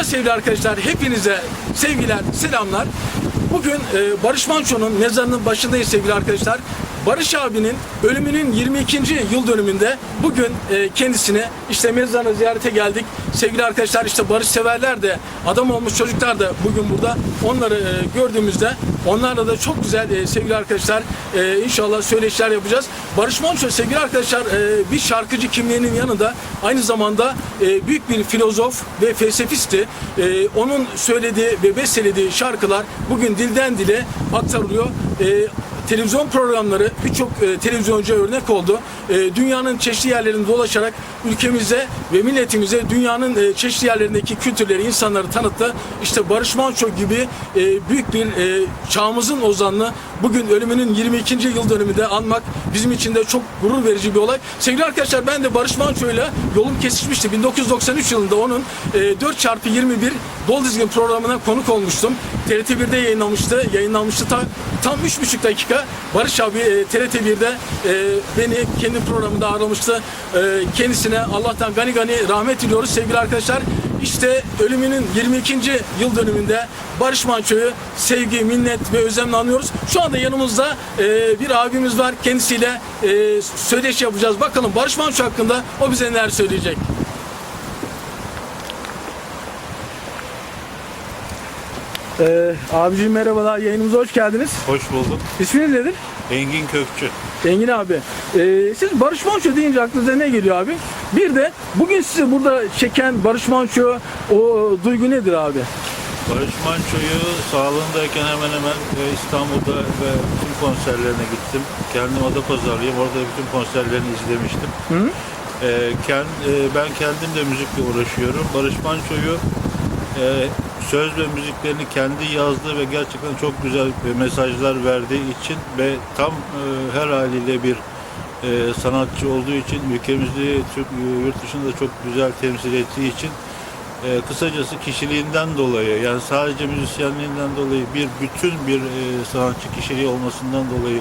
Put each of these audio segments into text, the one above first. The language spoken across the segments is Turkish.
Merhaba sevgili arkadaşlar, hepinize sevgiler, selamlar. Bugün e, Barış Manço'nun mezarının başındayız sevgili arkadaşlar. Barış abinin ölümünün 22. yıl dönümünde bugün e, kendisine işte mezarına ziyarete geldik. Sevgili arkadaşlar işte barış severler de adam olmuş çocuklar da bugün burada. Onları e, gördüğümüzde onlarla da çok güzel e, sevgili arkadaşlar e, inşallah söyleşiler yapacağız. Barış Manço sevgili arkadaşlar e, bir şarkıcı kimliğinin yanında aynı zamanda e, büyük bir filozof ve felsefisti. E, onun söylediği ve bestelediği şarkılar bugün dilden dile aktarılıyor. E, televizyon programları birçok e, televizyoncu örnek oldu. E, dünyanın çeşitli yerlerinde dolaşarak ülkemize ve milletimize dünyanın e, çeşitli yerlerindeki kültürleri, insanları tanıttı. İşte Barış Manço gibi e, büyük bir e, çağımızın ozanını bugün ölümünün 22. yıl dönümünde anmak bizim için de çok gurur verici bir olay. Sevgili arkadaşlar ben de Barış Manço ile yolum kesişmişti. 1993 yılında onun e, 4x21 Dol Dizgin programına konuk olmuştum. TRT1'de yayınlanmıştı. Yayınlanmıştı ta, tam 3,5 dakika. Barış abi e, TRT1'de e, beni kendi programında ağırlamıştı. E, kendisine Allah'tan gani gani rahmet diliyoruz sevgili arkadaşlar. İşte ölümünün 22. yıl dönümünde Barış Manço'yu sevgi, minnet ve özlemle anıyoruz. Şu anda yanımızda bir abimiz var. Kendisiyle e, söyleşi yapacağız. Bakalım Barış Manço hakkında o bize neler söyleyecek. Ee, abicim merhabalar, yayınımıza hoş geldiniz. Hoş bulduk. İsminiz nedir? Engin Kökçü. Engin abi. Ee, siz Barış Manço deyince aklınıza ne geliyor abi? Bir de bugün sizi burada çeken Barış Manço o duygu nedir abi? Barış Manço'yu sağlığındayken hemen hemen e, İstanbul'da ve bütün konserlerine gittim. Kendim Adapazarlıyım. Orada bütün konserlerini izlemiştim. Hı? E, kend- e, ben kendim de müzikle uğraşıyorum. Barış Manço'yu e, söz ve müziklerini kendi yazdığı ve gerçekten çok güzel e, mesajlar verdiği için ve tam e, her haliyle bir e, sanatçı olduğu için ülkemizi Türk, yurt dışında çok güzel temsil ettiği için e, kısacası kişiliğinden dolayı yani sadece müzisyenliğinden dolayı bir bütün bir e, sanatçı kişiliği olmasından dolayı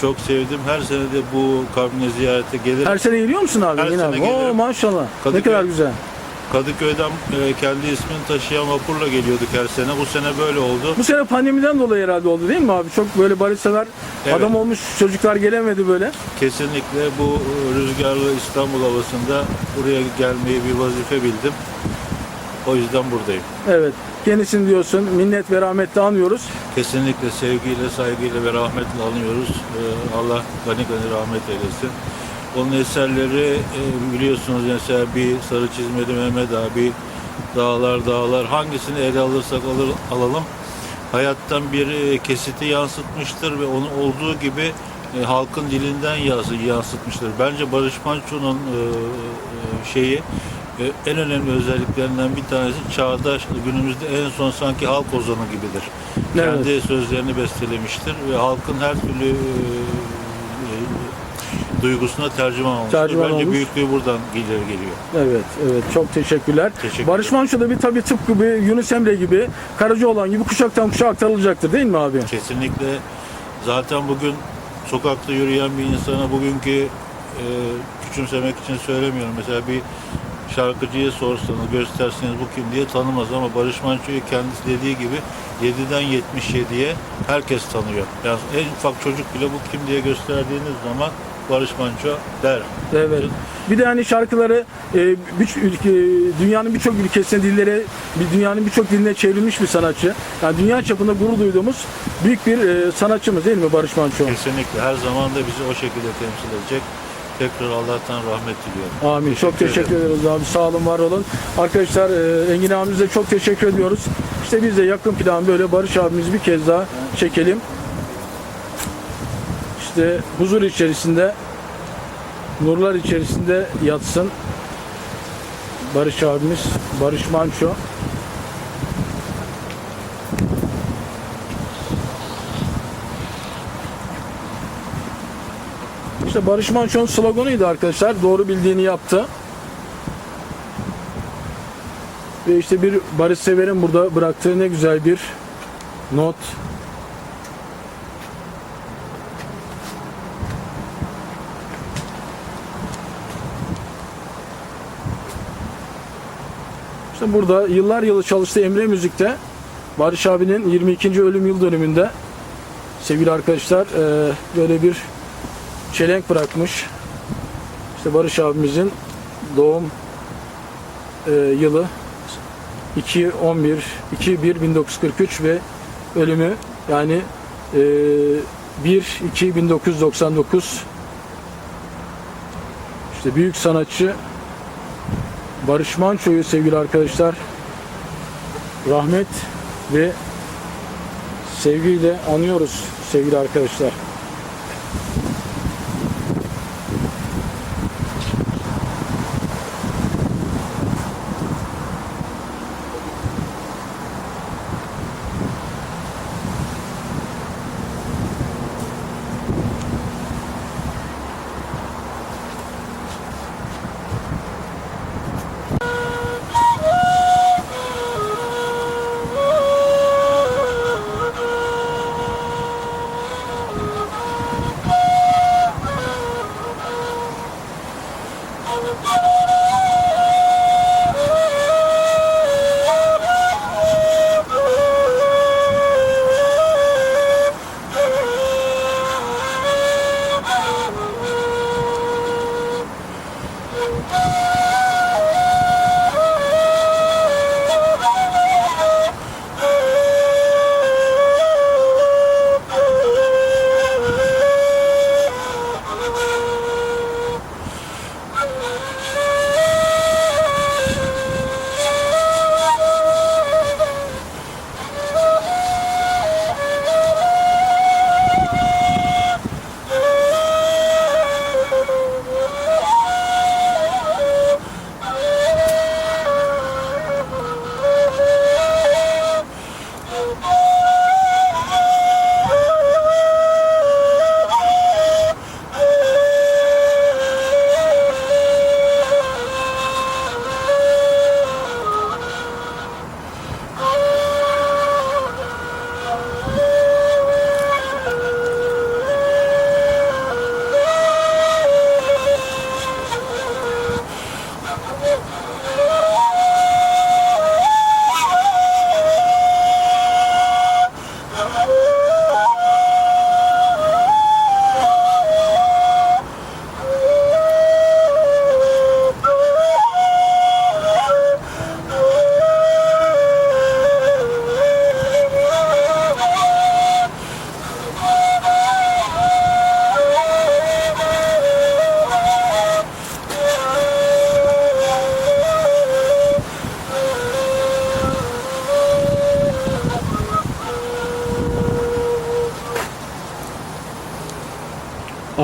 çok sevdim. Her sene de bu kabine ziyarete gelir. Her sene geliyor musun abi? Her Engin sene abi? Oo, gelirim. maşallah. Ne Kadıköy- kadar güzel. Kadıköy'den e, kendi ismini taşıyan vapurla geliyorduk her sene. Bu sene böyle oldu. Bu sene pandemiden dolayı herhalde oldu değil mi abi? Çok böyle barışsever Evet. adam olmuş çocuklar gelemedi böyle. Kesinlikle bu e, rüzgarlı İstanbul havasında buraya gelmeyi bir vazife bildim. O yüzden buradayım. Evet. Kendisini diyorsun minnet ve rahmetle anıyoruz. Kesinlikle sevgiyle, saygıyla ve rahmetle anıyoruz. Ee, Allah gani gani rahmet eylesin. Onun eserleri e, biliyorsunuz mesela bir Sarı Çizmeli Mehmet abi, Dağlar Dağlar hangisini ele alırsak alır, alalım hayattan bir e, kesiti yansıtmıştır ve onu olduğu gibi e, halkın dilinden yazı yansıtmıştır. Bence Barış Manço'nun e, şeyi e, en önemli özelliklerinden bir tanesi çağdaş, günümüzde en son sanki halk ozanı gibidir. Evet. Kendi sözlerini bestelemiştir ve halkın her türlü e, duygusuna tercüman olmuştur. Tercüman Bence olmuş. büyüklüğü buradan ileri geliyor. Evet, evet. Çok teşekkürler. Teşekkür Barış ederim. Manço da bir tabii tıpkı bir Yunus Emre gibi, Karacaoğlan gibi kuşaktan kuşağa aktarılacaktır değil mi abi? Kesinlikle zaten bugün sokakta yürüyen bir insana bugünkü e, küçümsemek için söylemiyorum. Mesela bir şarkıcıya sorsanız, gösterseniz bu kim diye tanımaz ama Barış Manço'yu kendisi dediği gibi 7'den 77'ye herkes tanıyor. Yani en ufak çocuk bile bu kim diye gösterdiğiniz zaman Barış Manço der. Evet. Bir de hani şarkıları e, bir, ülke, dünyanın birçok ülkesine, dillere, bir dünyanın birçok diline çevrilmiş bir sanatçı. Yani dünya çapında gurur duyduğumuz büyük bir e, sanatçımız değil mi Barış Manço? Kesinlikle her zaman da bizi o şekilde temsil edecek. Tekrar Allah'tan rahmet diliyorum. Amin. çok Teşekkür teşekkür ederiz abi. Sağ olun, var olun. Arkadaşlar e, Engin abimize çok teşekkür ediyoruz. İşte biz de yakın plan böyle Barış abimizi bir kez daha çekelim. İşte huzur içerisinde, nurlar içerisinde yatsın. Barış abimiz, Barış Manço. İşte Barış Manço'nun sloganıydı arkadaşlar. Doğru bildiğini yaptı. Ve işte bir Barış Sever'in burada bıraktığı ne güzel bir not. İşte burada yıllar yılı çalıştığı Emre Müzik'te Barış abinin 22. ölüm yıl dönümünde sevgili arkadaşlar e, böyle bir çelenk bırakmış. İşte Barış abimizin doğum e, yılı 2 11 2 1 1943 ve ölümü yani e, 1 2 1999 işte büyük sanatçı Barış Manço'yu sevgili arkadaşlar rahmet ve sevgiyle anıyoruz sevgili arkadaşlar.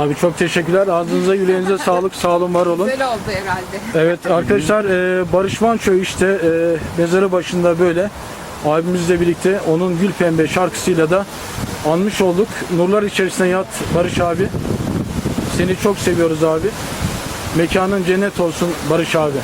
Abi çok teşekkürler. Ağzınıza yüreğinize sağlık. Sağ olun, var olun. Güzel oldu herhalde. Evet arkadaşlar e, Barış Manço işte e, mezarı başında böyle abimizle birlikte onun Gül Pembe şarkısıyla da anmış olduk. Nurlar içerisinde yat Barış abi. Seni çok seviyoruz abi. Mekanın cennet olsun Barış abi.